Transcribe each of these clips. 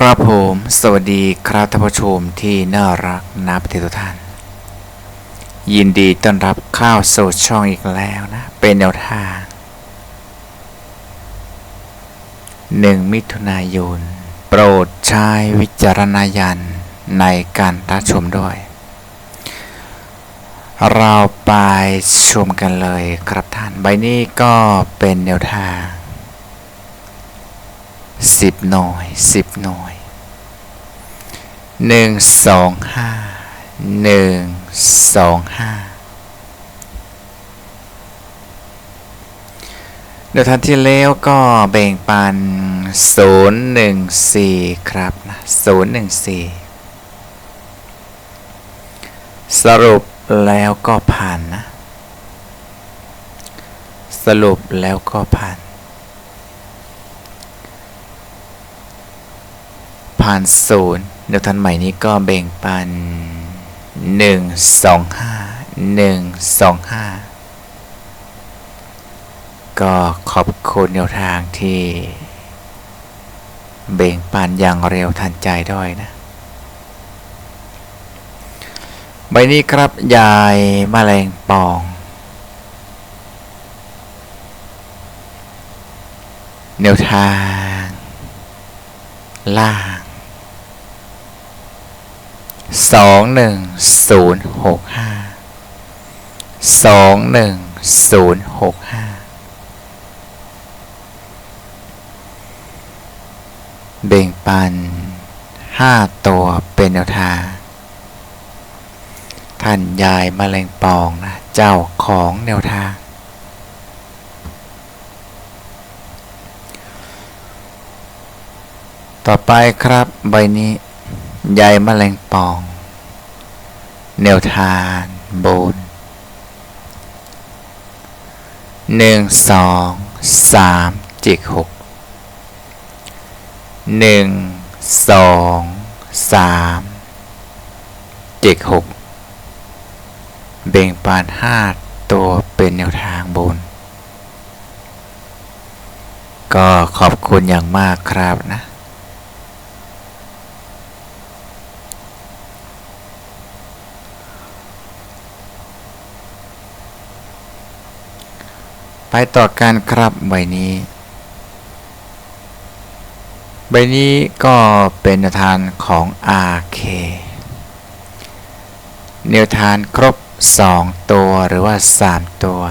ครับผม สวัสดีครับท่านผู้ชมที่น่ารักนาประเททุกท่าน ยินดีต้อนรับเข้าสู่ช่องอีกแล้วนะ เป็นแนวทางหนึ่งมิถุนายน โปรดใช้วิจารณญาณในการรับชมด้วย เราไปชมกันเลยครับท่าน ใบนี้ก็เป็นแนวทาง สิบหน่วยสิบหน่วยหนึ่งสองห้าหนึ่งสองห้าเดี๋ยวทันที่แล้วก็แบ่งปันศูนย์หนึ่งสี่ครับนะศูนย์หนึ่งสี่สรุปแล้วก็ผ่านนะ สรุปแล้วก็ผ่าน ผ่านศูนย์เดี๋ยวทันใหม่นี้ก็แบ่งปันหนึ่งสองห้าหนึ่งสองห้าก็ขอบคุณแนวทางที่แบ่งปันอย่างเร็วทันใจด้วยนะ ใบนี้ครับยายแมลงปองแนวทาง ล่า สองหนึ่งศูนย์หกห้าสองหนึ่งศูนย์หกห้าเบ่งปันห้าตัวเป็นแนวทางท่านยายมะเร็งปองนะ เจ้าของแนวทาง ต่อไปครับใบนี้ ใยแมลงปอง แนวทางบนหนึ่งสองสามจิกหกหนึ่งสองสามจิกหกเบ่งปานห้าตัวเป็นแนวทางบน ก็ขอบคุณอย่างมากครับนะ ต่อการครับใบนี้ ใบนี้ก็เป็นแนวทานของ RK แนวทานครบ 2 ตัวหรือว่า 3 ตัว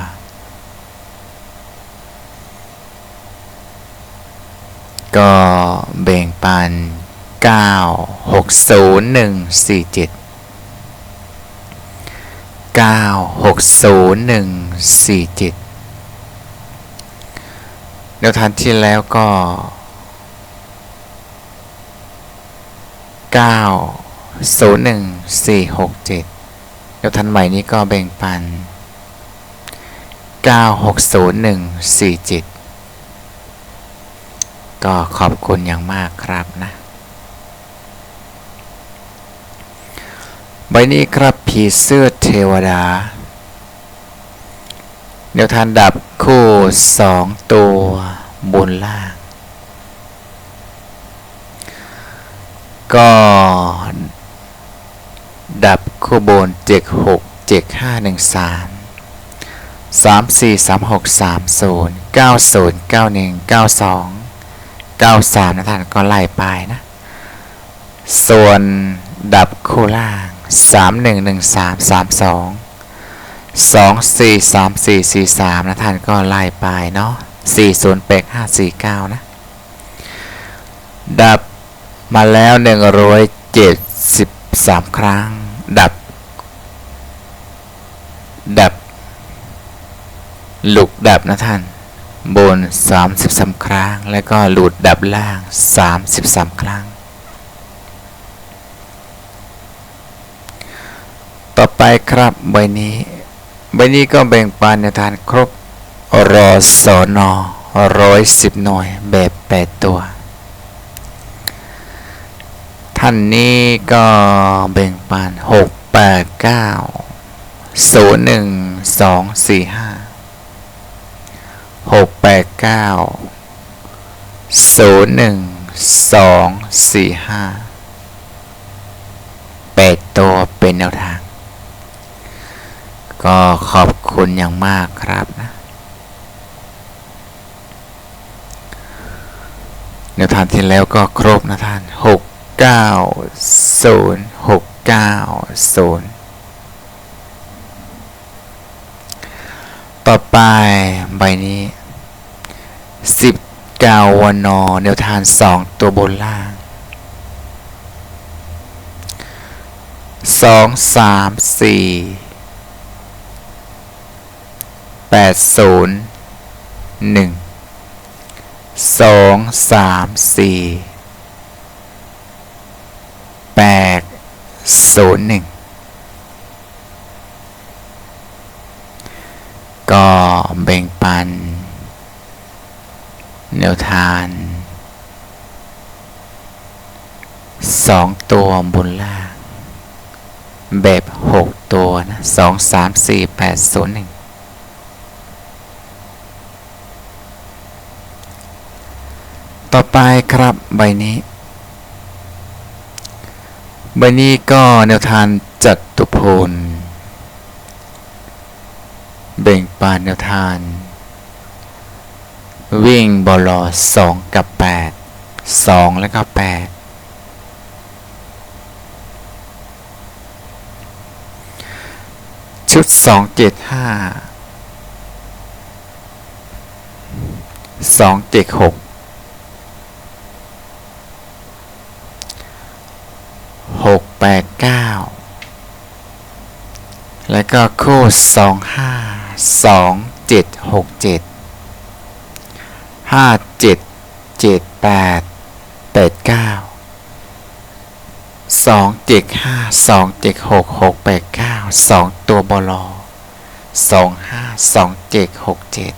ก็แบ่งปัน 9 6 0 1 4 7 9 6 0 1 4 7 นวทางที่แล้วก็ 9 0 1 4 6 7แนวทางใหม่นี้ก็แบ่งปัน 9 6 0 1 4 7 ก็ขอบคุณอย่างมากครับนะ ใบนี้ครับผีเสื้อเทวดาแนวทางดับคู่สองตัว บนล่าง ก็ดับคู่บนเจ็ดหกเจ็ดห้าหนึ่งสามสามสี่สามหกสามศูนย์เก้าศูนย์เก้าหนึ่งเก้าสองเก้าสามนะท่านก็ไล่ไปนะ ส่วนดับคู่ล่างสามหนึ่งหนึ่งสามสามสองสองสี่สามสี่สี่สามนะท่านก็ไล่ไปเนาะ สี่ศูนย์แปดห้าสี่เก้านะ ดับมาแล้วหนึ่งร้อยเจ็ดสิบสามครั้ง ดับ ดับ หลุกดับนะท่าน บนสามสิบสามครั้ง แล้วก็หลุดดับล่างสามสิบสามครั้ง ต่อไปครับใบนี้ใบนี้ก็แบ่งปันในทานครบ รอสอนอร้อยสิบหน่วยแบบแปดตัว ท่านนี้ก็แบ่งปันหกแปดเก้าศูนย์หนึ่งสองสี่ห้าหกแปดเก้าศูนย์หนึ่งสองสี่ห้าแปดตัวเป็นแนวทาง ก็ขอบคุณอย่างมากครับนะ แนวทางที่แล้วก็ครบนะท่านหกเก้าศูนย์หกเก้าศูนย์ต่อไปใบนี้สิบเก้าวนอแนวทางสองตัวบนล่างสองสาม สองสามสี่แปดศูนย์หนึ่งก็แบ่งปัน แนวทานสองตัวบนล่าง แบบหกตัวนะสองสามสี่แปดศูนย์หนึ่ง ต่อไปครับใบนี้ ใบนี้ก็แนวทางจัดตุพลเบ่งปานแนวทาง วิ่งบอลสองกับ 8 2 แล้วก็ 8 ชุด 275 276 หกแปดเก้าสองตัวบอลอสองห้าสองเจ็ดหกเจ็ด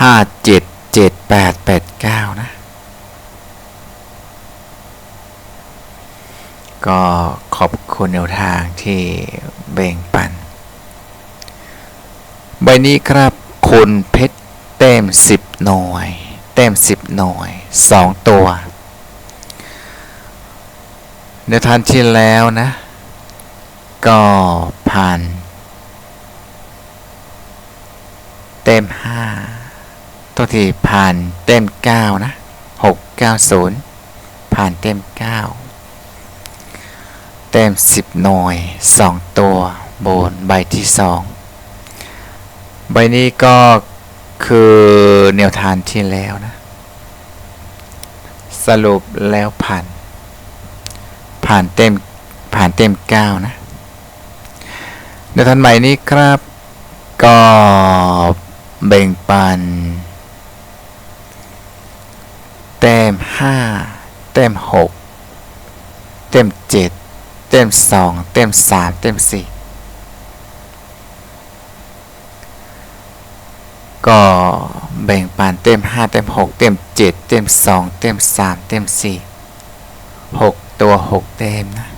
ห้าเจ็ดเจ็ดแปดแปดเก้านะ ก็ ขอบคุณแนวทางที่แบ่งปัน ใบนี้ครับคุณเพชรเต็มสิบหน่วยเต็มสิบหน่วยสองตัวในทานที่แล้วนะ ก็ผ่านเต็มห้าตัวที่ผ่านเต็มเก้านะหกเก้าศูนย์ผ่านเต็มเก้า เต็มสิบหน่วยสองตัวบนใบที่สองใบนี้ก็คือแนวทางที่แล้วนะ สรุปแล้วผ่าน ผ่านเต็มผ่านเต็มเก้านะแนวทางใหม่นี้ครับ ก็แบ่งปันเต็มห้าเต็มหกเต็มเจ็ด เต็มสองเต็มสามเต็มสี่ก็แบ่งปันเต็มห้าเต็มหกเต็มเจ็ดเต็มสองเต็มสามเต็มสี่หกตัวหกเต็มนะ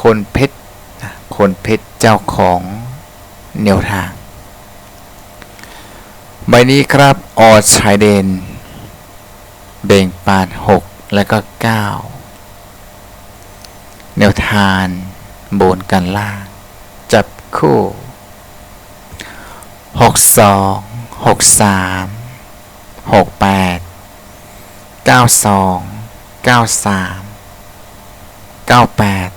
คนเพชรนะคนเพชรเจ้าของแนวทาง ใบนี้ครับออชายเดน เบ่งปานหกแล้วก็เก้า แนวทานบนกันล่าง จับคู่หกสองหกสามหกแปดเก้าสองเก้าสามเก้าแปด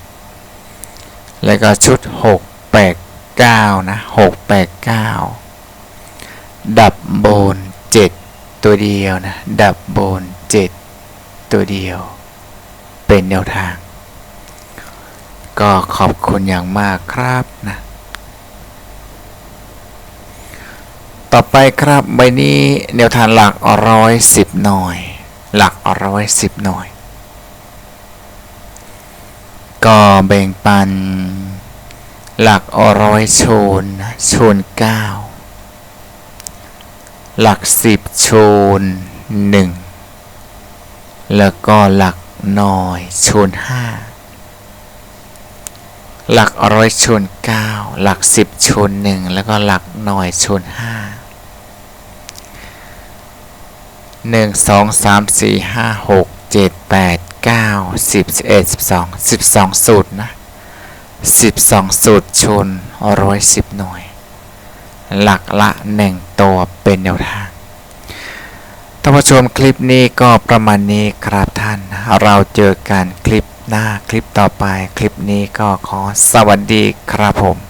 แล้วก็ชุดหกแปดเก้านะหกแปดเก้าดับบนเจ็ดตัวเดียวนะ ดับบนเจ็ดตัวเดียว เป็นแนวทาง ก็ขอบคุณอย่างมากครับนะ ต่อไปครับใบนี้แนวทางหลักร้อยสิบหน่อย หลักร้อยสิบหน่อย ก็แบ่งปัน หลักร้อยโชนนะโชนเก้าหลักสิบโชนหนึ่งแล้วก็หลักหน่อยโชนห้า หลักร้อยโชนเก้าหลักสิบโชนหนึ่งแล้วก็หลักหน่อยโชนห้าหนึ่งสองสามสี่ห้าหกเจ็ดแปดเก้าสิบสิบเอ็ดสิบสองสิบสองสูตรนะสิบสองสูตรชนร้อยสิบหน่วย หลักละหนึ่งตัวเป็นแนวทางท่านผู้ชมคลิปนี้ก็ประมาณนี้ครับท่าน เราเจอกันคลิป หน้าคลิปต่อไปคลิปนี้ก็ขอสวัสดีครับผม